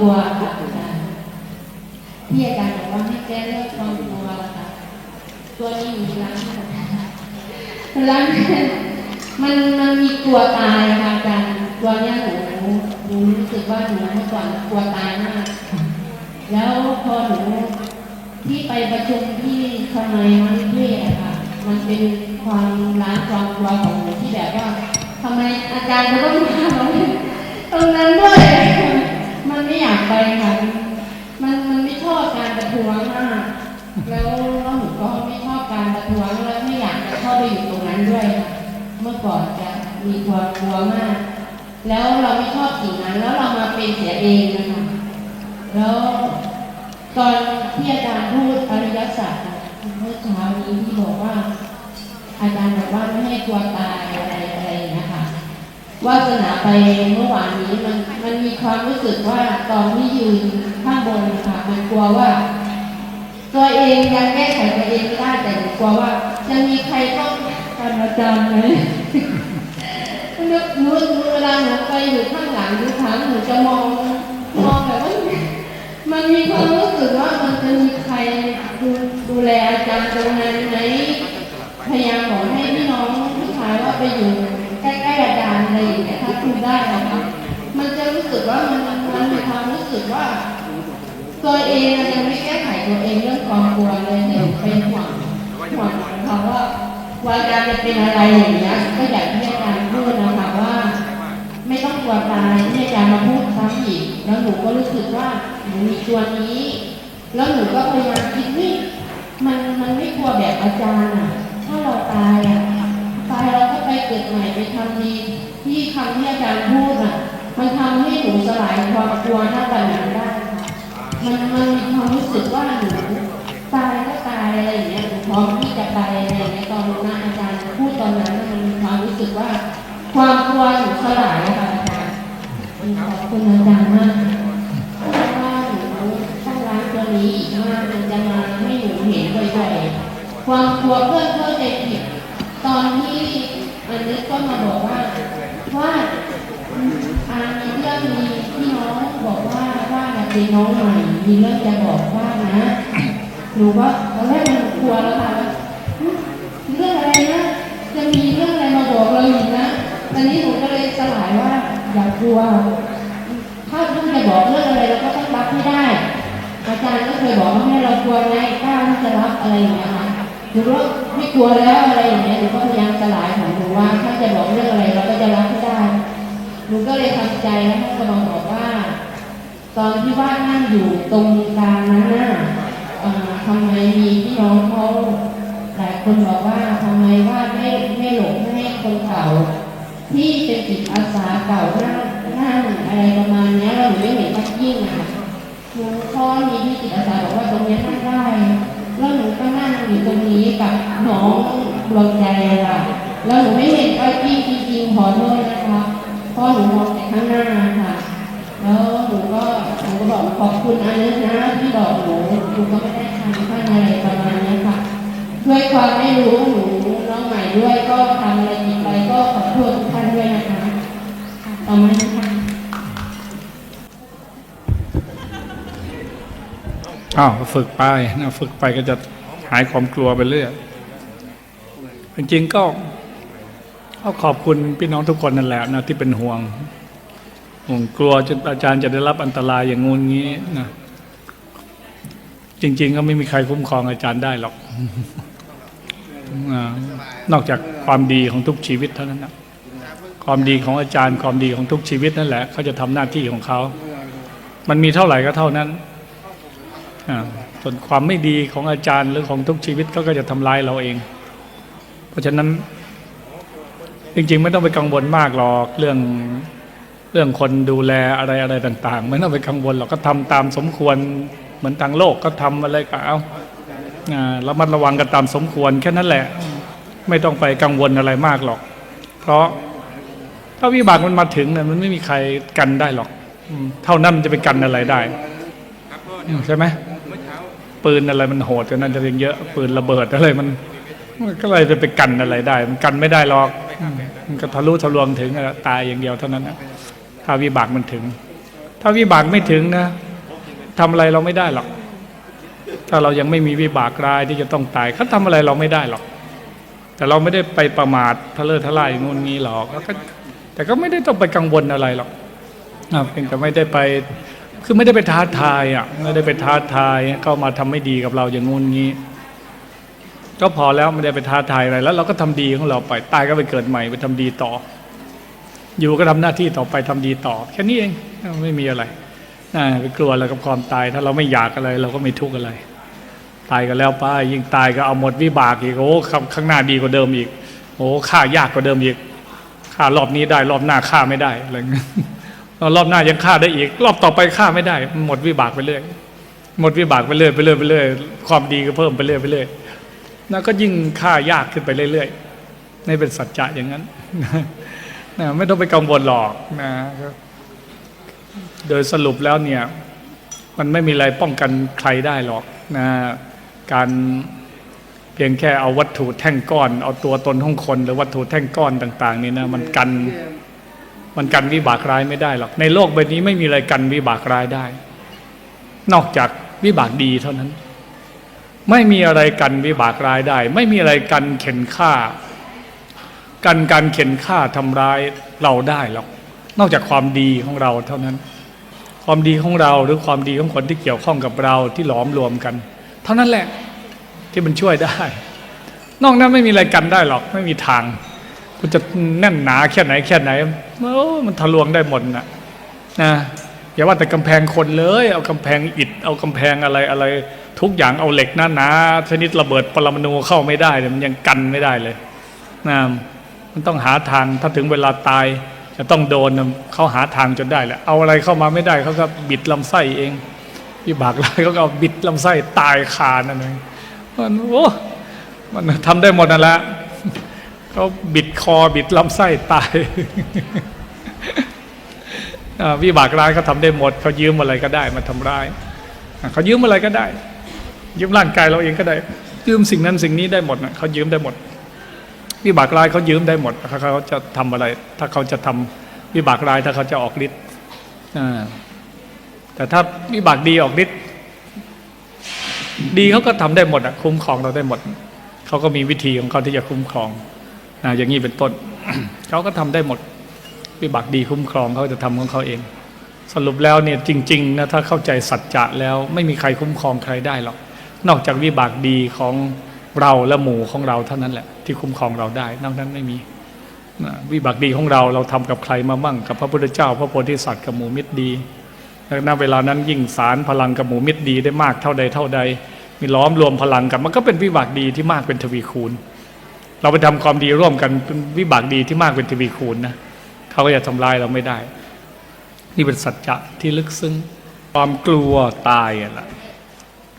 กลัวค่ะอาจารย์ที่อาจารย์บอกว่าให้แก้เรื่องความกลัวค่ะตัวนี้อยู่ในร้านค่ะร้านมันมันมีกลัวตายค่ะอาจารย์ตัวเนี้ยหนูหนูรู้สึกว่าหนูเมื่อก่อนกลัวตายมากแล้วพอหนูที่ไปประชุมที่ทำไมมันเทศอะค่ะ มันเป็นความล้างความกลัวของหนูที่แบบว่าทำไมอาจารย์จะต้องมาเราตรงนั้นด้วย มันไม่อยากไปค่ะ มันมันไม่ชอบการประท้วงมากแล้วแล้วหนูก็ไม่ชอบการประท้วงแล้วไม่อยากจะเข้าไปอยู่ตรงนั้นด้วยค่ะเมื่อก่อนจะมีความกลัวมาก แล้วเราไม่ชอบสิ่งนั้น แล้วเรามาเป็นเสียเองนะคะแล้วตอนที่อาจารย์พูดอริยสัจเมื่อเช้านี้ที่บอกว่า อาจารย์บอกว่าไม่ให้กลัวตายอะไรอะไรอย่างเงี้ยค่ะ วาสนาไปเมื่อวานนี้มันมันมีความรู้สึกว่าตอนที่ยืนข้างบนนะคะมันกลัวว่า ตัวเองยังแก้ไขตัวเองไม่ได้แต่กลัวว่าจะมีใครต้องการอาจารย์ไหมนึกนูหนูเวลาหนูไปอยู่ข้างหลังทุกครั้งหนูจะมองมองแบบว่ามันมีความรู้สึกว่ามันจะมีใครดูดูแลอาจารย์ตรงนั้นไหมพยายามบอกให้พี่น้องผู้ชายว่าไปอยู่ สึกว่ามันมันมีความรู้สึกว่า ตัวเองยังไม่แก้ไขตัวเองเรื่องความกลัวเลยแต่เป็นห่วงห่วงเขาว่าว่าอาจารย์จะเป็นอะไรอย่างเงี้ยก็อยากให้อาจารย์พูดนะคะว่า ไม่ต้องกลัวตายที่อาจารย์มาพูดซ้ำอีกแล้วหนูก็รู้สึกว่าหนูมีตัวนี้ แล้วหนูก็พยายามคิดนี่มันมันไม่กลัวแบบอาจารย์อะถ้าเราตายอะตายเราก็ไปเกิดใหม่ไปทำดีที่คำที่อาจารย์พูดอะ มันทำให้หนูสลายความกลัวหน้าบันนั้นได้ค่ะมันมันมีความรู้สึกว่าหนูตายก็ตายอะไรอย่างเงี้ยพร้อมที่จะไปอะไรอย่างเงี้ยตอนนั้นอาจารย์พูดตอนนั้นมันมีความรู้สึกว่า ความกลัวหนูสลายค่ะอาจารย์ขอบคุณอาจารย์มากเพราะว่าหนูต้งล้างตัวนี้อีกมากมันจะมาให้หนูเห็นบ่อยๆความกลัวเพื่อนเข้าใจผิดตอนที่อันนี้ก็มาบอกว่าว่า มีเรื่องมีพี่น้องบอกว่าว่านะเป็นน้องใหม่มีเรื่องจะบอกว่านะหนูว่าตอนแรกมันกลัวแล้วค่ะเรื่องอะไรนะจะมีเรื่องอะไรมาบอกเราอีกนะตอนนี้หนูก็เลยสลายว่าอย่ากลัว ถ้าท่านจะบอกเรื่องอะไรเราก็ต้องรับให้ได้ อาจารย์ก็เคยบอกว่าให้เรากลัวไงกล้าที่จะรับอะไรอย่างเงี้ยค่ะหนูก็ไม่กลัวแล้วอะไรอย่างเงี้ยหนูก็พยายามสลายของหนูว่าถ้าจะบอกเรื่องอะไรเราก็จะรับให้ได้ หนูก็เลยทำใจแล้วท่านก็มาบอกว่า ตอนที่ว่านั่งอยู่ตรงกลางนั้นน่ะทำไมมีพี่น้องเขาหลายคนบอกว่าทำไมว่าไม่ไม่หลงไม่ให้คนเก่า ที่เป็นจิตอาสาเก่านั่งนั่งอะไรประมาณนี้เราหนูไม่เห็นทักยิ่งอะหนูพ่อมีพี่จิตอาสาบอกว่าตรงนี้นั่งได้แล้วหนูก็นั่งอยู่ตรงนี้กับน้องดวงใจอะค่ะแล้วหนูไม่เห็นทักยิ่งจริงๆขอโทษนะคะ พราะหนูมองแต่ข้างหน้าค่ะ แล้วหนูก็หนูก็บอกขอบคุณอันนี้นะที่บอกหนูหนูก็ไม่ได้ทำท่านอะไรประมาณนี้ค่ะ ด้วยความไม่รู้หนูน้องใหม่ด้วยก็ทำอะไรผิดไปก็ขอโทษทุกท่านด้วยนะคะต่อมานะคะอ้าวฝึกไปนะฝึกไปก็จะหายความกลัวไปเรื่อยจริงๆก็ ก็ขอบคุณพี่น้องทุกคนนั่นแหละนะที่เป็นห่วงห่วงกลัวจนอาจารย์จะได้รับอันตรายอย่างงูนงี้นะจริง ๆ ก็ไม่มีใครคุ้มครองอาจารย์ได้หรอกนอกจากความดีของทุกชีวิตเท่านั้นนะความดีของอาจารย์ ความดีของทุกชีวิตนั่นแหละเขาจะทำหน้าที่ของเขา มันมีเท่าไหร่ก็เท่านั้นอ่าส่วนความไม่ดีของอาจารย์หรือของทุกชีวิตเขาก็จะทำร้ายเราเอง เพราะฉะนั้น จริงๆ ไม่ต้องไปกังวลมากหรอกเรื่องเรื่องคนดูแลอะไรอะไรต่าง ๆ ไม่ต้องไปกังวลหรอกก็ทำตามสมควรเหมือนทางโลกก็ทำอะไรก็เอาอ่าระมัดระวังกันตามสมควรแค่นั้นแหละ ไม่ต้องไปกังวลอะไรมากหรอก เพราะถ้าวิบากมันมาถึงเนี่ยมันไม่มีใครกันได้หรอกเท่านั้นมันจะไปกันอะไรได้ใช่ไหมปืนอะไรมันโหดกันนั่นจะเยอะปืนระเบิดอะไรมันมันก็เลยจะไปกันอะไรได้ มันกันไม่ได้หรอก มันก็ทะลุทะลวงถึงอะตายอย่างเดียวเท่านั้นนะถ้าวิบากมันถึง ถ้าวิบากไม่ถึงนะทำอะไรเราไม่ได้หรอก ถ้าเรายังไม่มีวิบากรายที่จะต้องตายเขาทำอะไรเราไม่ได้หรอก แต่เราไม่ได้ไปประมาททะเลอะทลายงูนงี้หรอกแล้วก็แต่ก็ไม่ได้ต้องไปกังวลอะไรหรอกอ่าเพียงแต่ไม่ได้ไปคือไม่ได้ไปท้าทายอะไม่ได้ไปท้าทายเข้ามาทำไม่ดีกับเราอย่างงูนงี้ ก็พอแล้วไม่ได้ไปท้าทายอะไรแล้ว เราก็ทำดีของเราไปตายก็ไปเกิดใหม่ไปทำดีต่อ อยู่ก็ทำหน้าที่ต่อไปทำดีต่อ แค่นี้เองไม่มีอะไรน่าไปกลัวอะไรกับความตาย ถ้าเราไม่อยากอะไร เราก็ไม่ทุกข์อะไร ตายก็แล้วไปยิ่งตายก็เอาหมดวิบากอีกโอ้ข้างข้างหน้าดีกว่าเดิมอีก โอ้ฆ่ายากกว่าเดิมอีกฆ่ารอบนี้ได้รอบหน้าฆ่าไม่ได้อะไรเงี้ยรอบหน้ายังฆ่าได้อีก รอบต่อไปฆ่าไม่ได้ หมดวิบากไปเรื่อยหมดวิบากไปเรื่อยไปเรื่อยไปเรื่อยความดีก็เพิ่มไปเรื่อยไปเรื่อย แล้วก็ยิ่งฆ่ายากขึ้นไปเรื่อยๆนี่เป็นสัจจะอย่างนั้นนะไม่ต้องไปกังวลหรอกนะครับโดยสรุปแล้วเนี่ยมันไม่มีอะไรป้องกันใครได้หรอกนะการเพียงแค่เอาวัตถุแท่งก้อน เอาตัวตนของคน หรือวัตถุแท่งก้อนต่าง ๆ นี่นะมันกันมันกันวิบากร้ายไม่ได้หรอกในโลกใบนี้ไม่มีอะไรกันวิบากร้ายได้ นอกจากวิบากดีเท่านั้น ไม่มีอะไรกันวิบากร้ายได้ ไม่มีอะไรกันเข็นฆ่า กันการเข็นฆ่าทำร้ายเราได้หรอกนอกจากความดีของเราเท่านั้น ความดีของเราหรือความดีของคนที่เกี่ยวข้องกับเราที่หลอมรวมกัน เท่านั้นแหละที่มันช่วยได้ นอกนั้นไม่มีอะไรกันได้หรอกไม่มีทางคุณจะแน่นหนาแค่ไหนแค่ไหนโอ้มันทะลวงได้หมดนะนะอย่าว่าแต่กำแพงคนเลย เอากำแพงอิฐเอากำแพงอะไรอะไร ทุกอย่างเอาเหล็กหนาๆชนิดระเบิดปรมาณูเข้าไม่ได้เนี่ยมันยังกันไม่ได้เลยนะมันต้องหาทางถ้าถึงเวลาตาย จะต้องโดนเขาหาทางจนได้แหละเอาอะไรเข้ามาไม่ได้เขาก็บิดลำไส้เองวิบากร้ายเขาก็บิดลำไส้ตายคานั่นเองมันโอ้มันทำได้หมดนั่นแหละเขาบิดคอบิดลำไส้ตายวิบากร้ายเขาทำได้หมดเขายืมอะไรก็ได้มาทำร้ายเขายืมอะไรก็ได้ ยืมร่างกายเราเองก็ได้ ยืมสิ่งนั้นสิ่งนี้ได้หมดนะเขายืมได้หมด วิบากรายเขายืมได้หมดถ้าเขาจะทำอะไร ถ้าเขาจะทำวิบากรายถ้าเขาจะออกฤทธิ์อ่าแต่ถ้าวิบากดีออกฤทธิ์ดีเขาก็ทำได้หมดอะคุ้มครองเราได้หมด เขาก็มีวิธีของเขาที่จะคุ้มครองนะอย่างนี้เป็นต้นเขาก็ทำได้หมด วิบากดีคุ้มครองเขาจะทำของเขาเอง สรุปแล้วเนี่ยจริง ๆ นะถ้าเข้าใจสัจจะแล้วไม่มีใครคุ้มครองใครได้หรอก นอกจากวิบากดีของเราและหมู่ของเราเท่านั้นแหละ ที่คุ้มครองเราได้ นอกนั้นไม่มีนะวิบากดีของเราเราทำกับใครมามั่งกับพระพุทธเจ้า พระโพธิสัตว์กับหมู่มิตรดีแล้วณเวลานั้นยิ่งสารพลังกับหมู่มิตรดีได้มากเท่าใดเท่าใด มีล้อมรวมพลังกันมันก็เป็นวิบากดีที่มากเป็นทวีคูณ เราไปทำความดีร่วมกันเป็นวิบากดีที่มากเป็นทวีคูณนะเขาก็จะทำลายเราไม่ได้ นี่เป็นสัจจะที่ลึกซึ้งความกลัวตายอะล่ะ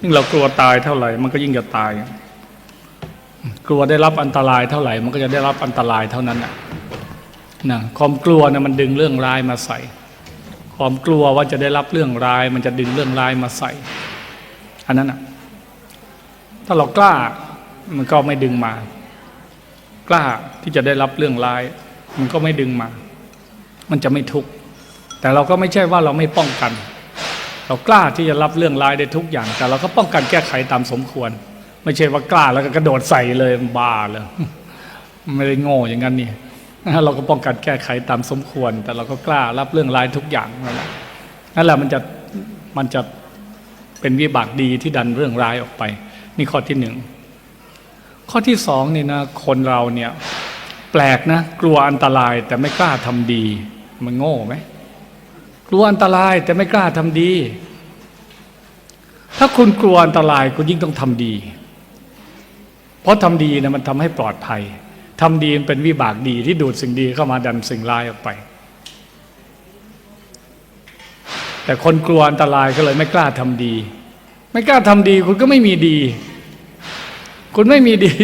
ยิ่งเรากลัวตายเท่าไหร่ มันก็ยิ่งจะตาย กลัวได้รับอันตรายเท่าไหร่ มันก็จะได้รับอันตรายเท่านั้นนะนะความกลัวนะมันดึงเรื่องร้ายมาใส่ ความกลัวว่าจะได้รับเรื่องร้าย มันจะดึงเรื่องร้ายมาใส่ อันนั้นนะถ้าเรากล้ามันก็ไม่ดึงมา กล้าที่จะได้รับเรื่องร้าย มันก็ไม่ดึงมา มันจะไม่ทุกข์แต่เราก็ไม่ใช่ว่าเราไม่ป้องกัน เรากล้าที่จะรับเรื่องร้ายได้ทุกอย่าง แต่เราก็ป้องกันแก้ไขตามสมควร ไม่ใช่ว่ากล้าแล้วก็กระโดดใส่เลยบ้าเลยไม่ได้โง่อย่างนั้นนี่เราก็ป้องกันแก้ไขตามสมควร แต่เราก็กล้ารับเรื่องร้ายทุกอย่างนั่นแหละนั่นแหละมันจะมันจะเป็นวิบากดีที่ดันเรื่องร้ายออกไป นี่ข้อที่หนึ่งข้อที่สองนี่นะคนเราเนี่ย แปลกนะ กลัวอันตรายแต่ไม่กล้าทำดี มันโง่ไหม กลัวอันตรายแต่ไม่กล้าทำดี ถ้าคุณกลัวอันตรายคุณยิ่งต้องทำดี เพราะทำดีนะมันทำให้ปลอดภัยทำดีมันเป็นวิบากดีที่ดูดสิ่งดีเข้ามาดันสิ่งร้ายออกไป แต่คนกลัวอันตรายก็เลยไม่กล้าทำดี ไม่กล้าทำดี คุณก็ไม่มีดี คุณไม่มีดี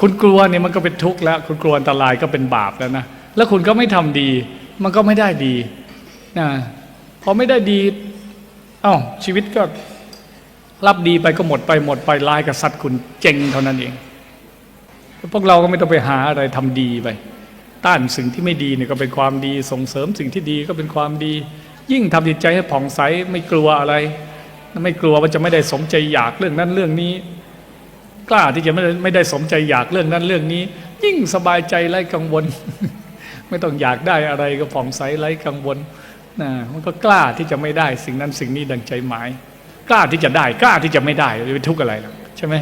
คุณกลัวเนี่ยมันก็เป็นทุกข์แล้ว คุณกลัวอันตรายก็เป็นบาปแล้วนะ แล้วคุณก็ไม่ทำดี มันก็ไม่ได้ดี นะพอไม่ได้ดีเอ้าชีวิตก็รับดีไปก็หมดไปหมดไปลายกับสัตว์คุณเจงเท่านั้นเองพวกเราก็ไม่ต้องไปหาอะไรทำดีไป ต้านสิ่งที่ไม่ดีเนี่ยก็เป็นความดีส่งเสริมสิ่งที่ดีก็เป็นความดี ยิ่งทำจิตใจให้ผ่องใสไม่กลัวอะไร ไม่กลัวว่าจะไม่ได้สมใจอยากเรื่องนั้นเรื่องนี้ กล้าที่จะไม่ได้ไม่ได้สมใจอยากเรื่องนั้นเรื่องนี้ ยิ่งสบายใจไร้กังวล ไม่ต้องอยากได้อะไรก็ผ่องใสไร้กังวล นะมันก็กล้าที่จะไม่ได้สิ่งนั้นสิ่งนี้ดังใจหมาย กล้าที่จะได้กล้าที่จะไม่ได้จะเป็นทุกข์อะไรล่ะใช่ไหม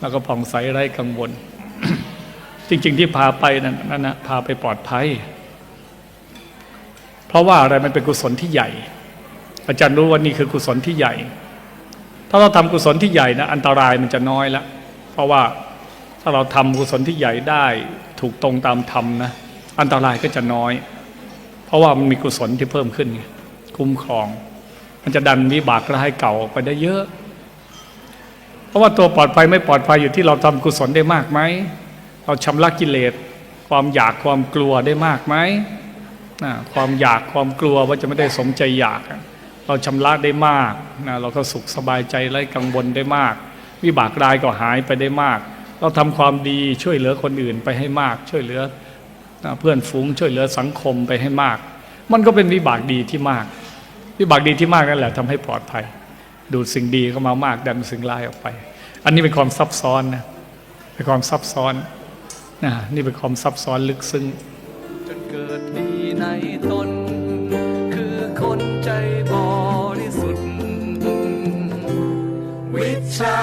เราก็ผ่องใสไร้กังวล จริง ๆ ที่พาไปนั่นนั่นะพาไปปลอดภัย เพราะว่าอะไรมันเป็นกุศลที่ใหญ่ อาจารย์รู้ว่านี่คือกุศลที่ใหญ่ ถ้าเราทำกุศลที่ใหญ่นะอันตรายมันจะน้อยละเพราะว่าถ้าเราทำกุศลที่ใหญ่ได้ถูกตรงตามธรรมนะอันตรายก็จะน้อย เพราะว่ามันมีกุศลที่เพิ่มขึ้นไงคุ้มครอง มันจะดันวิบากร้ายเก่าออกไปได้เยอะ เพราะว่าตัวปลอดภัยไม่ปลอดภัยอยู่ที่เราทำกุศลได้มากไหมเราชำระกิเลสความอยากความกลัวได้มากไหมนะความอยากความกลัวว่าจะไม่ได้สมใจอยาก เราชำระได้มากนะเราก็สุขสบายใจไร้กังวลได้มาก วิบากรายก็หายไปได้มาก เราทำความดีช่วยเหลือคนอื่นไปให้มากช่วยเหลือ เพื่อนฝูงช่วยเหลือสังคมไปให้มาก มันก็เป็นวิบากดีที่มาก วิบากดีที่มากนั่นแหละทำให้ปลอดภัย ดูดสิ่งดีเข้ามามากดันสิ่งร้ายออกไป อันนี้เป็นความซับซ้อนนะเป็นความซับซ้อนนะนี่เป็นความซับซ้อนลึกซึ้งจนเกิดมีในตนคือคนใจบริสุทธิ์วิชา